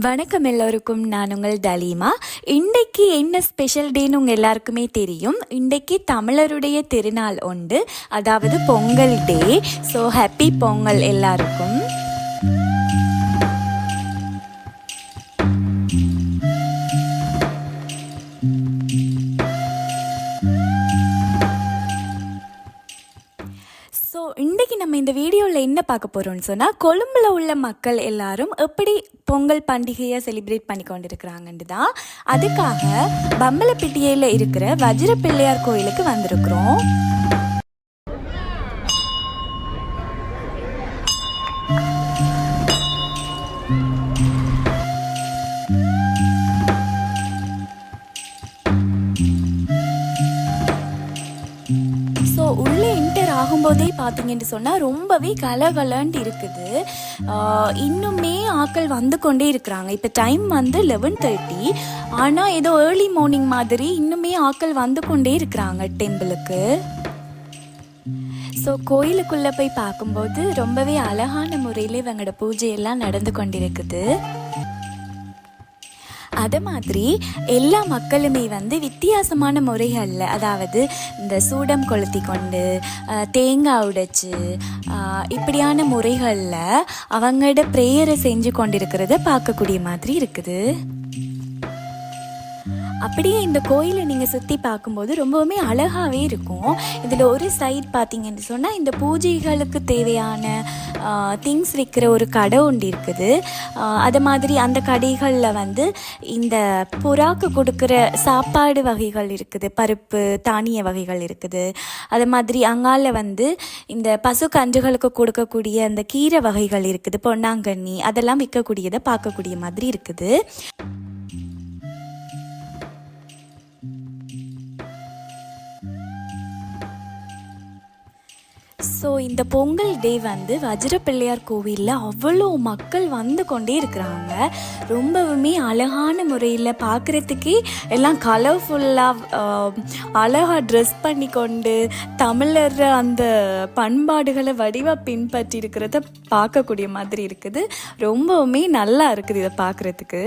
வணக்கம் எல்லோருக்கும். நான் உங்கள் டலீமா. இன்றைக்கு என்ன ஸ்பெஷல் டேன்னு உங்கள் எல்லாருக்குமே தெரியும். இன்றைக்கு தமிழருடைய திருநாள் உண்டு. அதாவது Pongal day so happy Pongal எல்லாருக்கும். என்ன பார்க்க போகிறோம்னு சொன்னால் கொழும்பில் உள்ள மக்கள் எல்லாரும் எப்படி பொங்கல் பண்டிகையை செலிப்ரேட் பண்ணி கொண்டிருக்கிறாங்கன்னு தான் அதுக்காக பம்பலப்பிட்டியில் இருக்கிற வஜ்ர பிள்ளையார் கோயிலுக்கு வந்திருக்கிறோம். போகும்போதே பார்த்தீங்கன்னு சொன்னால் ரொம்பவே கலகலன்ட்டு இருக்குது. இன்னுமே ஆட்கள் வந்து கொண்டே இருக்கிறாங்க. இப்போ டைம் வந்து லெவன் தேர்ட்டி ஆனால் ஏதோ ஏர்லி மார்னிங் மாதிரி இன்னுமே ஆட்கள் வந்து கொண்டே இருக்கிறாங்க டெம்பிளுக்கு ஸோ கோயிலுக்குள்ளே போய் பார்க்கும்போது ரொம்பவே அழகான முறையில் இவங்களோட பூஜையெல்லாம் நடந்து கொண்டிருக்குது. அது மாதிரி எல்லா மக்களுமே வந்து வித்தியாசமான முறைகளில் அதாவது இந்த சூடம் கொளுத்தி கொண்டு தேங்காய் உடைச்சு இப்படியான முறைகளில் அவங்களோட ப்ரேயரை செஞ்சு கொண்டிருக்கிறத பார்க்கக்கூடிய மாதிரி இருக்குது. அப்படியே இந்த கோயிலை நீங்கள் சுற்றி பார்க்கும்போது ரொம்பவுமே அழகாகவே இருக்கும். இதில் ஒரு சைட் பார்த்தீங்கன்னு சொன்னால் இந்த பூஜைகளுக்கு தேவையான திங்ஸ் விற்கிற ஒரு கடை ஒன்று இருக்குது. அது மாதிரி அந்த கடைகளில் வந்து இந்த புறாக்கு கொடுக்குற சாப்பாடு வகைகள் இருக்குது. பருப்பு தானிய வகைகள் இருக்குது. அது மாதிரி அங்கால வந்து இந்த பசு கன்றுகளுக்கு கொடுக்கக்கூடிய அந்த கீரை வகைகள் இருக்குது. பொன்னாங்கண்ணி அதெல்லாம் விற்கக்கூடியதை பார்க்கக்கூடிய மாதிரி இருக்குது. ஸோ இந்த பொங்கல் டே வந்து வஜ்ரப்பிள்ளையார் கோவிலில் அவ்வளோ மக்கள் வந்து கொண்டே இருக்கிறாங்க. ரொம்பவுமே அழகான முறையில் பார்க்குறதுக்கே எல்லாம் கலர்ஃபுல்லாக அழகாக ட்ரெஸ் பண்ணி கொண்டு தமிழர் அந்த பண்பாடுகளை வடிவாக பின்பற்றி இருக்கிறத பார்க்கக்கூடிய மாதிரி இருக்குது. ரொம்பவுமே நல்லா இருக்குது இதை பார்க்குறதுக்கு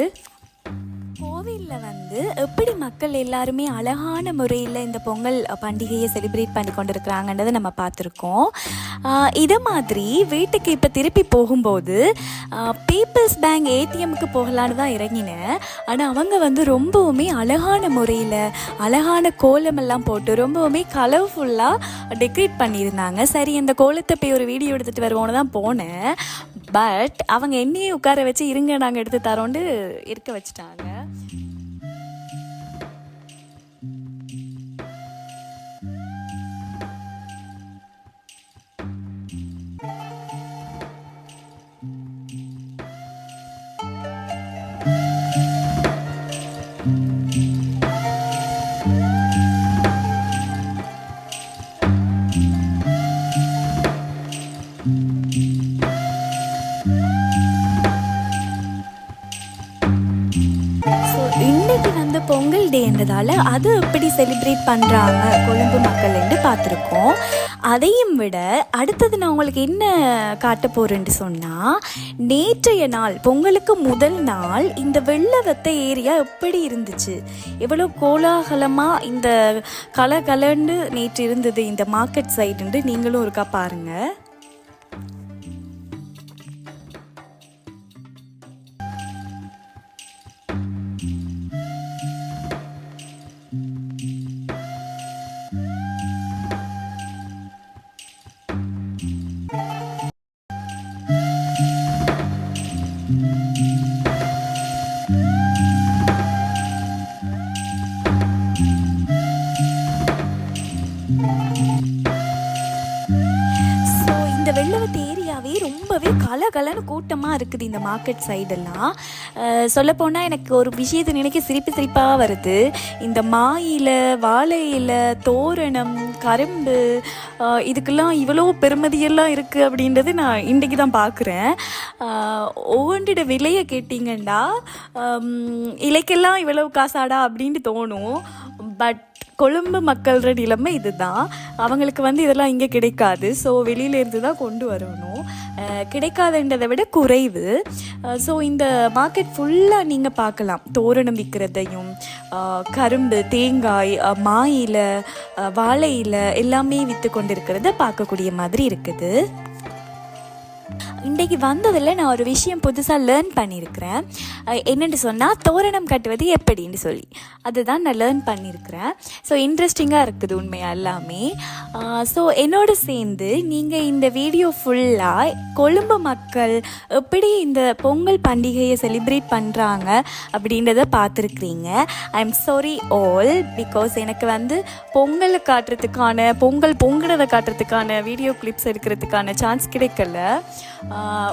கோவிலில் வந்து எப்படி மக்கள் எல்லாருமே அழகான முறையில் இந்த பொங்கல் பண்டிகையை செலிப்ரேட் பண்ணி கொண்டிருக்கிறாங்கன்றதை நம்ம பார்த்துருக்கோம். இதை மாதிரி வீட்டுக்கு இப்போ திருப்பி போகும்போது பீப்புள்ஸ் பேங்க் ஏடிஎம்க்கு போகலான்னு தான் இறங்கினேன். ஆனால் அவங்க வந்து ரொம்பவுமே அழகான முறையில் அழகான கோலமெல்லாம் போட்டு ரொம்பவுமே கலர்ஃபுல்லாக டெக்கரேட் பண்ணியிருந்தாங்க. சரி இந்த கோலத்தை போய் ஒரு வீடியோ எடுத்துகிட்டு வருவோன்னு தான் போனேன். பட் அவங்க என்னையே உட்கார வச்சு இருங்க நாங்கள் எடுத்து தரோண்டு இருக்க வச்சுட்டாங்க. பொங்கல் அது எப்படி செலிப்ரேட் பண்ணுறாங்க கொழும்பு மக்கள்னு பார்த்துருக்கோம். அதையும் விட அடுத்தது நான் உங்களுக்கு என்ன காட்ட போகிறேன்னு சொன்னால் நேற்றைய நாள் பொங்கலுக்கு முதல் நாள் இந்த வெள்ளவத்த ஏரியா எப்படி இருந்துச்சு? எவ்வளோ கோலாகலமாக இந்த கலகலன்னு நேற்று இருந்தது இந்த மார்க்கெட் சைடுன்னு நீங்களும் ஒருக்கா பாருங்கள் ஸோ ஏரியாவே ரொம்பவே கலகலன்னு கூட்டமாக இருக்குது இந்த மார்க்கெட் சைடெல்லாம் சொல்லப்போனால் எனக்கு ஒரு விஷயத்தை நினைக்க சிரிப்பு சிரிப்பாக வருது. இந்த மாயில வாழை இலை தோரணம் கரும்பு இதுக்கெல்லாம் இவ்வளோ பெருமதியெல்லாம் இருக்குது அப்படின்றது நான் இன்றைக்கி தான் பார்க்குறேன் ஒவ்வொன்றோட விலையை கேட்டிங்கன்னா இலைக்கெல்லாம் இவ்வளவு காசாடா அப்படின்ட்டு தோணும். பட் கொழும்பு மக்களோட நிலைமை இதுதான். அவங்களுக்கு வந்து இதெல்லாம் இங்கே கிடைக்காது. ஸோ வெளியிலேருந்து தான் கொண்டு வரணும். கிடைக்காதுன்றதை விட குறைவு. ஸோ இந்த மார்க்கெட் ஃபுல்லாக நீங்கள் பார்க்கலாம். தோரணம் விற்கிறதையும் கரும்பு தேங்காய் மா இலை வாழை இலை எல்லாமே விற்று கொண்டு இருக்கிறத பார்க்கக்கூடிய மாதிரி இருக்குது. இன்றைக்கு வந்ததில் நான் ஒரு விஷயம் புதுசாக லேர்ன் பண்ணியிருக்கிறேன். என்னென்னு சொன்னால் தோரணம் கட்டுவது எப்படின்னு சொல்லி. அதுதான் நான் லேர்ன் பண்ணியிருக்கிறேன். ஸோ இன்ட்ரெஸ்டிங்காக இருக்குது உண்மையாக எல்லாமே. ஸோ என்னோட சேர்ந்து நீங்கள் இந்த வீடியோ ஃபுல்லாக கொழும்பு மக்கள் எப்படி இந்த பொங்கல் பண்டிகையை செலிப்ரேட் பண்ணுறாங்க அப்படின்றத பார்த்துருக்குறீங்க. I am sorry all because எனக்கு வந்து பொங்கலை காட்டுறதுக்கான பொங்கல் பொங்குனதை காட்டுறதுக்கான வீடியோ கிளிப்ஸ் எடுக்கிறதுக்கான சான்ஸ் கிடைக்கல.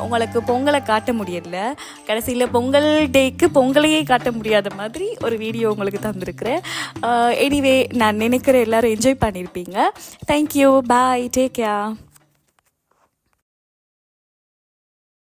உங்களுக்கு பொங்கலை காட்ட முடியல. கடைசியில் பொங்கல் டேக்கு பொங்கலையே காட்ட முடியாத மாதிரி ஒரு வீடியோ உங்களுக்கு தந்திருக்கிறேன். எனிவே நான் நினைக்கிற எல்லாரும் என்ஜாய் பண்ணியிருப்பீங்க தேங்க்யூ பாய் டேக் கேர்